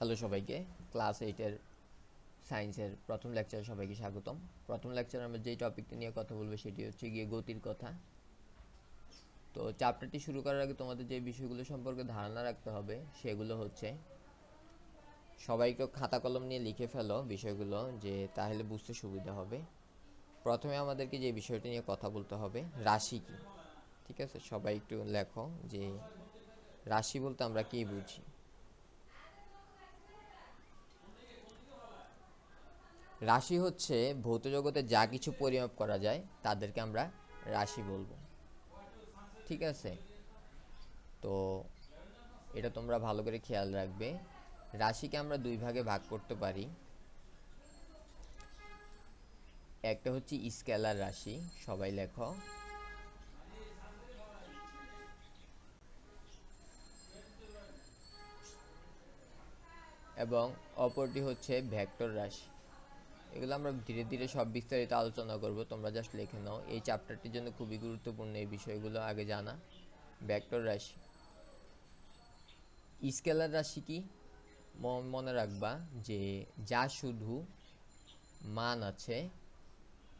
Hello সবাইকে। Class এইটের সায়েন্সের প্রথম লেকচারে সবাইকে স্বাগতম। প্রথম লেকচারে আমরা যেই টপিকটা নিয়ে কথা বলব সেটি হচ্ছে গিয়ে গতির কথা। তো চ্যাপ্টারটি শুরু করার আগে তোমাদের যে বিষয়গুলো সম্পর্কে ধারণা রাখতে হবে সেগুলো হচ্ছে, সবাই খাতা কলম নিয়ে লিখে ফেলো বিষয়গুলো যে তাহলে বুঝতে সুবিধা হবে। প্রথমে আমাদেরকে যে বিষয়টি নিয়ে কথা বলতে হবে, রাশি কি? ঠিক আছে? সবাই একটু লেখো যে রাশি বলতে আমরা কি বুঝি? রাশি হচ্ছে ভৌত জগতে যা কিছু পরিমাপ করা যায়, তাদেরকে আমরা রাশি বলব। ঠিক আছে? তো এটা তোমরা ভালো করে খেয়াল রাখবে। রাশিকে আমরা দুই ভাগে ভাগ করতে পারি। একটা হচ্ছে স্কেলার রাশি, সবাই লেখো। এবং অপরটি হচ্ছে ভেক্টর রাশি। এগুলো আমরা ধীরে ধীরে সব বিস্তারিত আলোচনা করব। তোমরা জাস্ট লিখে নাও। এই চ্যাপ্টারটির জন্য খুবই গুরুত্বপূর্ণ এই বিষয়গুলো আগে জানা। ভেক্টর রাশি। স্কেলার রাশি কি? মনে রাখবা যে যা শুধু মান আছে,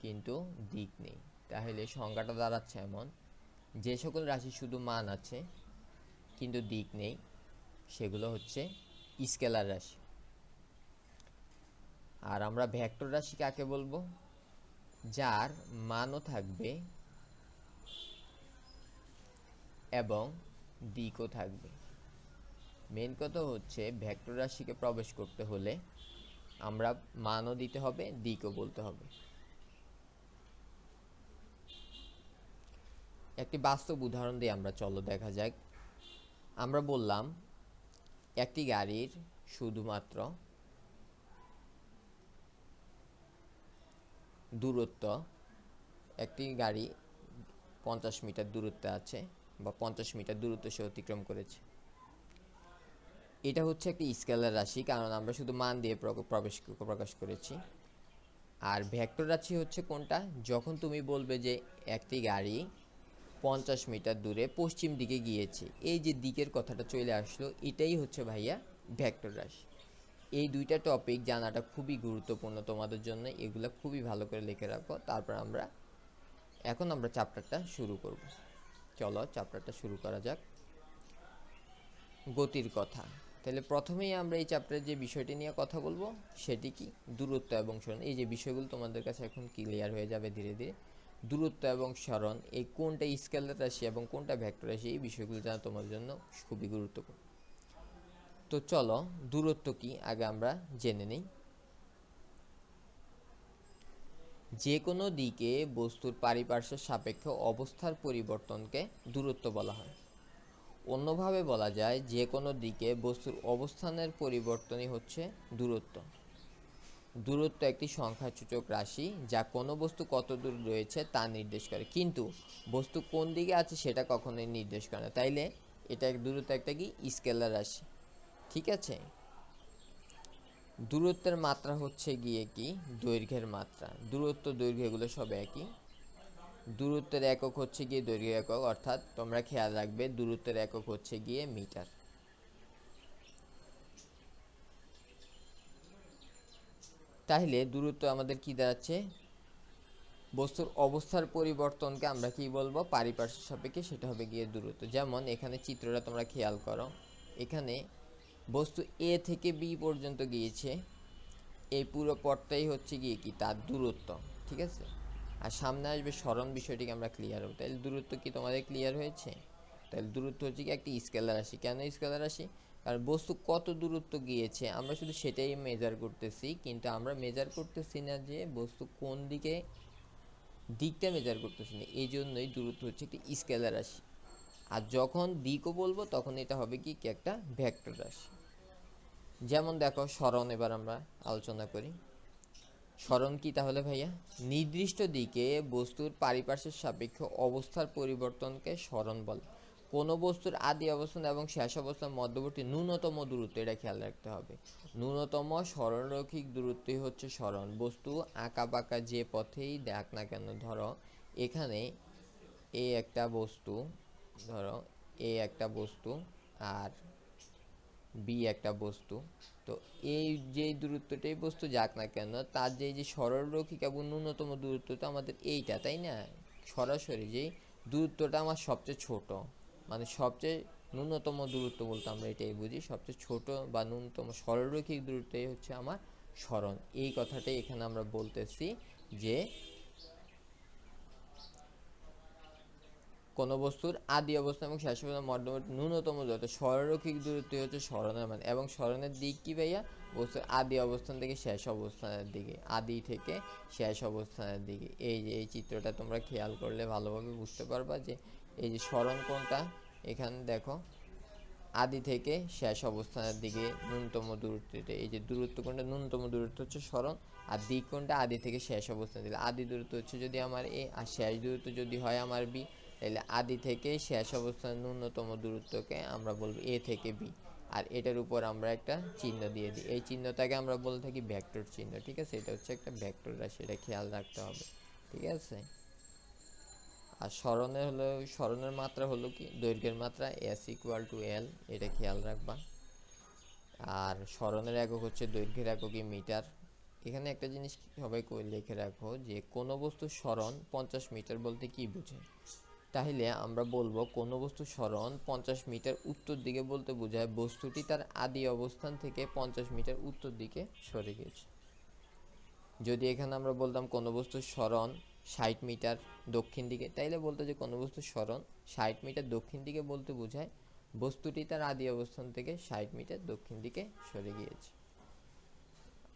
কিন্তু দিক নেই। তাহলে সংজ্ঞাটা দাঁড়াচ্ছে এমন। যে সকল রাশি শুধু মান আছে, কিন্তু দিক নেই, সেগুলো হচ্ছে স্কেলার রাশি। আর আমরা ভেক্টর রাশি কাকে বলব? যার মানও থাকবে এবং দিকও থাকবে। মেন কথা হচ্ছে ভেক্টর রাশিকে প্রবেশ করতে হলে আমরা মানও দিতে হবে, দিকও বলতে হবে। একটি বাস্তব উদাহরণ দিয়ে আমরা চলো, দেখা যাক। আমরা বললাম একটি গাড়ির শুধুমাত্র দূরত্ব, একটি গাড়ি পঞ্চাশ মিটার দূরত্বে আছে বা পঞ্চাশ মিটার দূরত্ব সে অতিক্রম করেছে। এটা হচ্ছে একটি স্কেলার রাশি, কারণ আমরা শুধু মান দিয়ে প্র- প্রবেশ প্রকাশ করেছি। আর ভেক্টর রাশি হচ্ছে কোনটা? যখন তুমি বলবে যে একটি গাড়ি পঞ্চাশ মিটার দূরে পশ্চিম দিকে গিয়েছে, এই যে দিকের কথাটা চলে আসলো, এটাই হচ্ছে ভাইয়া ভেক্টর রাশি। এই দুইটা টপিক জানাটা খুবই গুরুত্বপূর্ণ তোমাদের জন্য। এগুলো খুবই ভালো করে লিখে রাখো। তারপর আমরা, এখন আমরা চ্যাপ্টারটা শুরু করব। চলো চ্যাপ্টারটা শুরু করা যাক। গতির কথা। তাহলে প্রথমেই আমরা এই চ্যাপ্টারের যে বিষয়টি নিয়ে কথা বলব, সেটি কি? দূরত্ব এবং স্মরণ। এই যে বিষয়গুলো তোমাদের কাছে এখন ক্লিয়ার হয়ে যাবে ধীরে ধীরে। দূরত্ব এবং স্মরণ, এই কোনটা স্কেলার রাশি এবং কোনটা ভেক্টর রাশি, এই বিষয়গুলো জানা তোমাদের জন্য খুবই গুরুত্বপূর্ণ। তো চলো, দূরত্ব কি? আগে আমরা জেনে নিই। যে কোনো দিকে বস্তুর পারিপার্শ্বিক সাপেক্ষ অবস্থার পরিবর্তনকে দূরত্ব বলা হয়। অন্যভাবে বলা যায় যে কোনো দিকে বস্তুর অবস্থানের পরিবর্তনই হচ্ছে দূরত্ব। দূরত্ব একটি সংখ্যাসূচক রাশি যা কোনো বস্তু কত দূর রয়েছে তা নির্দেশ করে। কিন্তু বস্তু কোন দিকে আছে সেটা কখনোই নির্দেশ করে না। তাইলে এটা দূরত্ব একটা কি? স্কেলার রাশি। ঠিক আছে? দূরত্বের মাত্রা হচ্ছে গিয়ে কি? দৈর্ঘ্যের মাত্রা। দূরত্ব দৈর্ঘ্য সব একই। দূরত্বের একক হচ্ছে গিয়ে দৈর্ঘ্য একক, অর্থাৎ তোমরা খেয়াল রাখবে দূরত্বের একক হচ্ছে গিয়ে মিটার। তাহলে দূরত্ব আমাদের কি দাঁড়াচ্ছে বস্তুর অবস্থার পরিবর্তনকে আমরা কি বলব? পারিপার্শ্বিক সাপেক্ষে সেটা হবে গিয়ে দূরত্ব। যেমন এখানে চিত্রটা তোমরা খেয়াল করো। এখানে বস্তু এ থেকে বি পর্যন্ত গিয়েছে। এই পুরো পথটাই হচ্ছে গিয়ে কি? তার দূরত্ব, ঠিক আছে? আর সামনে আসবে স্মরণ বিষয়টিকে আমরা ক্লিয়ার হব তাহলে দূরত্ব কি তোমাদের ক্লিয়ার হয়েছে? তাহলে দূরত্ব হচ্ছে কি একটি স্কেলার রাশি। কেন স্কেলার রাশি? কারণ বস্তু কত দূরত্ব গিয়েছে, আমরা শুধু সেটাই মেজার করতেছি, কিন্তু আমরা মেজার করতেছি না যে বস্তু কোন দিকে, দিকটা মেজার করতেছি না। এই জন্যই দূরত্ব হচ্ছে একটি স্কেলার রাশি। আর যখন দিকও বলব, তখন এটা হবে কি? কি? একটা ভ্যাক্টর রাশি। যেমন দেখো স্মরণ এবার আমরা আলোচনা করি। স্মরণ কি তাহলে ভাইয়া? নির্দিষ্ট দিকে বস্তুর পারিপার্শ্বিক সাপেক্ষ অবস্থার পরিবর্তনকে স্মরণ বলে। কোনো বস্তুর আদি অবস্থান এবং শেষ অবস্থার মধ্যবর্তী ন্যূনতম দূরত্ব, এটা খেয়াল রাখতে হবে। ন্যূনতম সরলরৈখিক দূরত্বই হচ্ছে স্মরণ। বস্তু আঁকা বাঁকা যে পথেই দেখ না কেন, ধরো এখানে এই একটা বস্তু, ধরো এই একটা বস্তু আর বি একটা বস্তু। তো এই যে দূরত্বটাই বস্তু যাক না কেন, তার যে যে সরলরৈখিক এবং ন্যূনতম দূরত্বটা আমাদের এইটা, তাই না? সরাসরি যেই দূরত্বটা আমার সবচেয়ে ছোট মানে সবচেয়ে ন্যূনতম দূরত্ব বলতে আমরা এটাই বুঝি, সবচেয়ে ছোট বা ন্যূনতম সরলরৈখিক দূরত্বই হচ্ছে আমার সরণ। এই কথাটাই এখানে আমরা বলতেছি যে কোনো বস্তুর আদি অবস্থা এবং শেষ অবস্থা মধ্যবর্তী ন্যূনতম দূরত্ব সরলরৈখিক দূরত্ব হচ্ছে সরণের মান। এবং সরণের দিক কি ভাইয়া? বস্তুর আদি অবস্থান থেকে শেষ অবস্থানের দিকে। আদি থেকে শেষ অবস্থানের দিকে। এই যে, এই চিত্রটা তোমরা খেয়াল করলে ভালোভাবে বুঝতে পারবা যে, এই যে সরণ কোনটা এখানে দেখো, আদি থেকে শেষ অবস্থানের দিকে ন্যূনতম দূরত্বটা। এই যে দূরত্ব কোনটা ন্যূনতম দূরত্ব হচ্ছে সরণ আর দিক কোনটা আদি থেকে শেষ অবস্থান দিলে আদি দূরত্ব হচ্ছে যদি আমার এ, আর শেষ দূরত্ব যদি হয় আমার বি তাহলে আদি থেকে শেষ অবস্থান ন্যূনতম দূরত্বকে আমরা বলব এ থেকে বি। আর এটার উপর আমরা একটা চিহ্ন দিয়ে দিই। এই চিহ্নটাকে আমরা বলে থাকি ভেক্টর চিহ্ন, ঠিক আছে? এটা হচ্ছে একটা ভেক্টর রাশি, এটা খেয়াল রাখতে হবে, ঠিক আছে? আর স্মরণের হলো, স্মরণের মাত্রা হলো কি? দৈর্ঘ্যের মাত্রা এস ইকুয়াল টু এল, এটা খেয়াল রাখবা। আর স্মরণের একক হচ্ছে দৈর্ঘ্যের এককই মিটার। এখানে একটা জিনিস সবাই লিখে রাখো যে কোনো বস্তু স্মরণ পঞ্চাশ মিটার বলতে কি বোঝায়? তাহলে আমরা বলব কোনো বস্তু স্মরণ পঞ্চাশ মিটার উত্তর দিকে বলতে বোঝায় বস্তুটি তার আদি অবস্থান থেকে পঞ্চাশ মিটার উত্তর দিকে সরে গেছে। যদি এখানে আমরা বলতাম কোনো বস্তু স্মরণ ষাট মিটার দক্ষিণ দিকে, তাইলে বলতো যে কোনো বস্তু স্মরণ ষাট মিটার দক্ষিণ দিকে বলতে বোঝায় বস্তুটি তার আদি অবস্থান থেকে ষাট মিটার দক্ষিণ দিকে সরে গিয়েছে।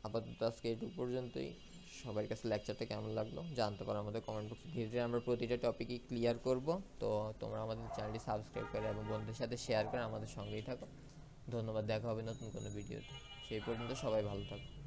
আপাতত আজকে এটুকু পর্যন্তই। সবার কাছে লেকচারটা কেমন লাগল জানতে পারো আমাদের কমেন্ট বক্সে ধীরে ধীরে আমরা প্রতিটা টপিকই ক্লিয়ার করব। তো তোমরা আমাদের চ্যানেলটি সাবস্ক্রাইব করে এবং বন্ধুদের সাথে শেয়ার করে আমাদের সঙ্গেই থাকো। ধন্যবাদ, দেখা হবে নতুন কোনো ভিডিওতে সেই পর্যন্ত সবাই ভালো থাকো।